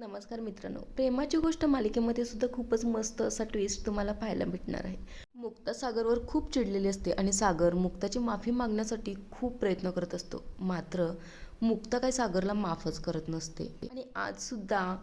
नमस्कार मित्रांनो प्रेमाची गोष्ट मालिकेमध्ये सुद्धा खूपच मस्त असा ट्विस्ट तुम्हाला पाहायला भेटणार आहे. मुक्ता सागरवर खूप चिडलेली असते आणि सागर मुक्ताची माफी मागण्यासाठी खूप प्रयत्न करत असतो. मात्र मुक्ता काय सागरला माफच करत नसते. आणि आज सुद्धा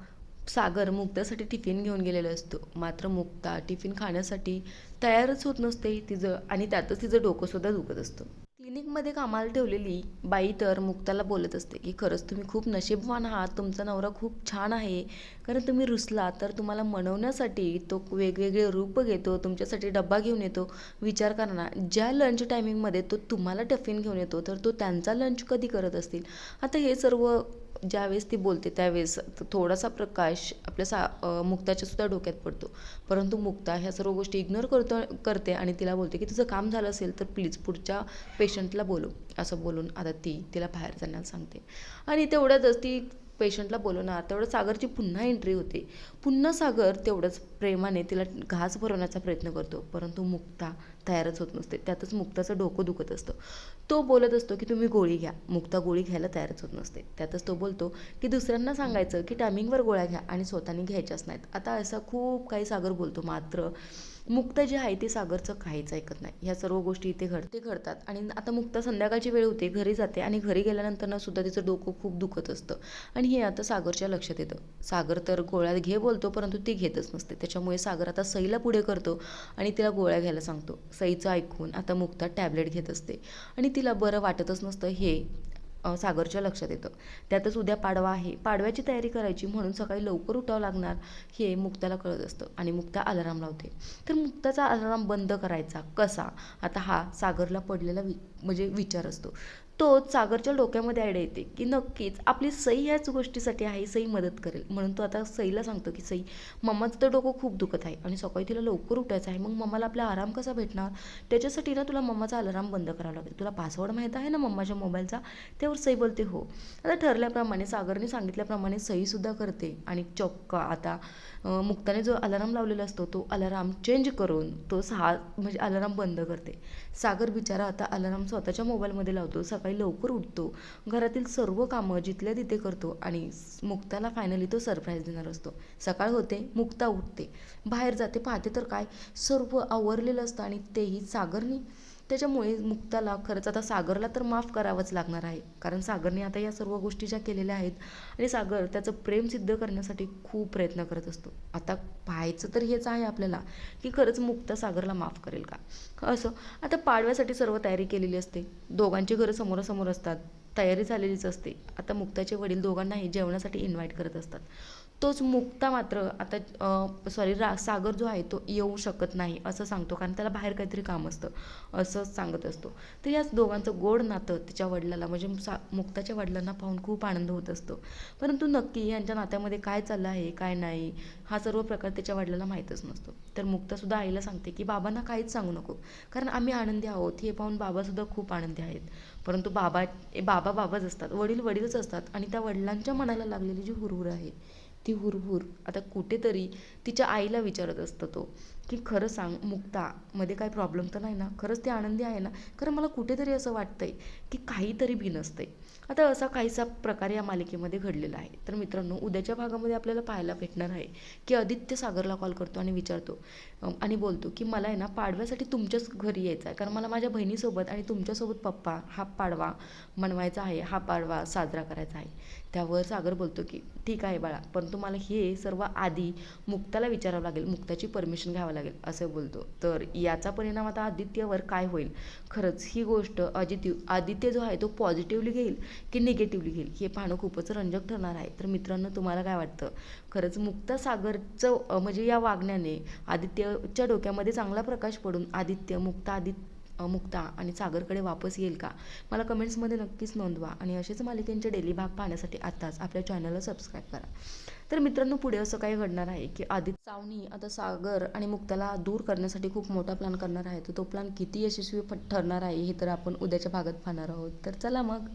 सागर मुक्तासाठी टिफिन घेऊन गेलेला असतो. मात्र मुक्ता टिफिन खाण्यासाठी तयारच होत नसते तिचं आणि त्यातच तिचं डोकं सुद्धा दुखत असतं. क्लिनिकमध्ये कामाला ठेवलेली बाई तर मुक्ताला बोलत असते की खरंच तुम्ही खूप नशीबवान आहात तुमचा नवरा खूप छान आहे. कारण तुम्ही रुसला तर तुम्हाला मनवण्यासाठी तो वेगवेगळे रूप घेतो तुमच्यासाठी डब्बा घेऊन येतो. विचार करा ना ज्या लंच टायमिंगमध्ये तो तुम्हाला टफिन घेऊन येतो तर तो त्यांचा लंच कधी करत असतील? आता हे सर्व ज्यावेळेस ती बोलते त्यावेळेस थोडासा प्रकाश आपल्या सा मुक्ताच्या सुद्धा डोक्यात पडतो. परंतु मुक्ता ह्या सर्व गोष्टी इग्नोर करतो करते आणि तिला बोलते की तुझं काम झालं असेल तर प्लीज पुढच्या पेशंट पेशंटला बोलू असं बोलून आता ती तिला बाहेर जाण्याला सांगते. आणि तेवढ्यातच ती पेशंटला बोलवणार. तेवढं सागरची पुन्हा एंट्री होते. पुन्हा सागर तेवढंच प्रेमाने तिला घास भरवण्याचा प्रयत्न करतो. परंतु मुक्ता तयारच होत नसते. त्यातच मुक्ताचं डोकं दुखत असतं. तो बोलत असतो की तुम्ही गोळी घ्या. मुक्ता गोळी घ्यायला तयारच होत नसते. त्यातच तो बोलतो की दुसऱ्यांना सांगायचं की टायमिंगवर गोळ्या घ्या आणि स्वतःने घ्यायच्याच नाहीत. आता असा खूप काही सागर बोलतो. मात्र मुक्ता जे आहे ते सागरचं काहीच ऐकत नाही. ह्या सर्व गोष्टी इथे घड ते घडतात. आणि आता मुक्ता संध्याकाळची वेळ होते घरी जाते आणि घरी गेल्यानंतर ना सुद्धा तिचं डोकं खूप दुखत असतं. आणि हे आता सागरच्या लक्षात येतं. सागर तर गोळ्या घे बोलतो परंतु ती घेतच नसते. त्याच्यामुळे सागर आता सईला पुढे करतो आणि तिला गोळ्या घ्यायला सांगतो. सईचं ऐकून आता मुक्ता टॅबलेट घेत असते. आणि तिला बरं वाटतच नसतं हे सागरच्या लक्षात येतं. त्यातच उद्या पाडवा आहे. पाडव्याची तयारी करायची म्हणून सकाळी लवकर उठावं लागणार हे मुक्ताला कळत असतं आणि मुक्ता अलाराम लावते. तर मुक्ताचा अलाराम बंद करायचा कसा? आता हा सागरला पडलेला वि म्हणजे विचार असतो. तो सागरच्या डोक्यामध्ये आयडिया येते की नक्कीच आपली सई ह्याच गोष्टीसाठी आहे सई मदत करेल. म्हणून तो आता सईला सांगतो की सई मम्माचं तर डोकं खूप दुखत आहे आणि सकाळी तिला लवकर उठायचं आहे. मग मम्माला आपला आराम कसा भेटणार? त्याच्यासाठी ना तुला मम्माचा अलाराम बंद करावा लागेल. तुला पासवर्ड माहीत आहे ना मम्माच्या मोबाईलचा? त्यावर सई बोलते हो. आता ठरल्याप्रमाणे सागरने सांगितल्याप्रमाणे सईसुद्धा करते. आणि चक्क आता मुक्ताने जो अलाराम लावलेला असतो तो अलाराम चेंज करून तो सहा म्हणजे अलाराम बंद करते. सागर बिचारा आता अलाराम स्वतःच्या मोबाईलमध्ये लावतो. सकाळी लवकर उठतो. घरातील सर्व कामं जिथल्या तिथे करतो आणि मुक्ताला फायनली तो सरप्राईज देणार असतो. सकाळ होते मुक्ता उठते. बाहेर जाते पाहते तर काय? सर्व आवरलेलं असतं आणि तेही सागरनी. त्याच्यामुळे मुक्ताला खरंच आता सागरला तर माफ करावंच लागणार आहे. कारण सागरने आता या सर्व गोष्टी ज्या केलेल्या आहेत आणि सागर त्याचं प्रेम सिद्ध करण्यासाठी खूप प्रयत्न करत असतो. आता पाहायचं तर हेच आहे आपल्याला की खरंच मुक्ता सागरला माफ करेल का? असं. आता पाडव्यासाठी सर्व तयारी केलेली असते. दोघांची घरं समोरासमोर असतात. तयारी झालेलीच असते. आता मुक्ताचे वडील दोघांनाही जेवणासाठी इन्व्हाइट करत असतात. तोच मुक्ता मात्र आता सॉरी रा सागर जो आहे तो येऊ शकत नाही असं सांगतो. कारण त्याला बाहेर काहीतरी काम असतं असंच सांगत असतो. तर याच दोघांचं गोड नातं तिच्या वडिलाला म्हणजे सा मुक्ताच्या वडिलांना पाहून खूप आनंद होत असतो. परंतु नक्की यांच्या नात्यामध्ये काय चाललं आहे काय नाही हा सर्व प्रकार त्याच्या वडिलाला माहीतच नसतो. तर मुक्तासुद्धा आईला सांगते की बाबांना काहीच सांगू नको. कारण आम्ही आनंदी आहोत. हे पाहून बाबासुद्धा खूप आनंदी आहेत. परंतु बाबा ए, बाबा बाबाच असतात. वडील वडीलच असतात. आणि त्या वडिलांच्या मनाला लागलेली जी हुरहुर आहे ती हुरहुर. आता कुठेतरी तिच्या आईला विचारत असतो तो. की खरं सांग मुक्ता मध्ये काय प्रॉब्लेम तर नाही ना? खरंच ते आनंदी आहे ना? खरं मला कुठेतरी असं वाटतं आहे की काहीतरी भिनसतंय आता असा काहीसा प्रकार या मालिकेमध्ये घडलेला आहे. तर मित्रांनो उद्याच्या भागामध्ये आपल्याला पाहायला भेटणार आहे की आदित्य सागरला कॉल करतो आणि विचारतो आणि बोलतो की मला आहे ना पाडव्यासाठी तुमच्याच घरी यायचं आहे कारण मला माझ्या बहिणीसोबत आणि तुमच्यासोबत पप्पा हा पाडवा मनवायचा आहे. हा पाडवा साजरा करायचा आहे. त्यावर सागर बोलतो की ठीक आहे बाळा पण तुम्हाला हे सर्व आधी मुक्ताला विचारावं लागेल. मुक्ताची परमिशन घ्यावं लागेल असं बोलतो. तर याचा परिणाम आता आदित्यवर काय होईल? खरंच ही गोष्ट अजित आदित्य जो आहे तो पॉझिटिव्हली घेईल की निगेटिव्हली घेईल? हे पाहणं खूपच रंजक ठरणार आहे. तर मित्रांनो तुम्हाला काय वाटतं? खरंच मुक्ता सागरचं म्हणजे या वागण्याने आदित्यच्या डोक्यामध्ये चांगला प्रकाश पडून आदित्य मुक्ता आदित्य मुक्ता आणि सागरकडे वापस येईल का? मला कमेंट्समध्ये नक्कीच नोंदवा आणि असेच मालिकेंचे डेली भाग पाहण्यासाठी आत्ताच आपल्या चॅनलला सबस्क्राईब करा. तर मित्रांनो पुढे असं काही घडणार आहे की आदित्य सावनी आता सागर आणि मुक्ताला दूर करण्यासाठी खूप मोठा प्लॅन करणार आहे. तर तो प्लॅन किती यशस्वी ठरणार आहे हे तर आपण उद्याच्या भागात पाहणार आहोत. तर चला मग.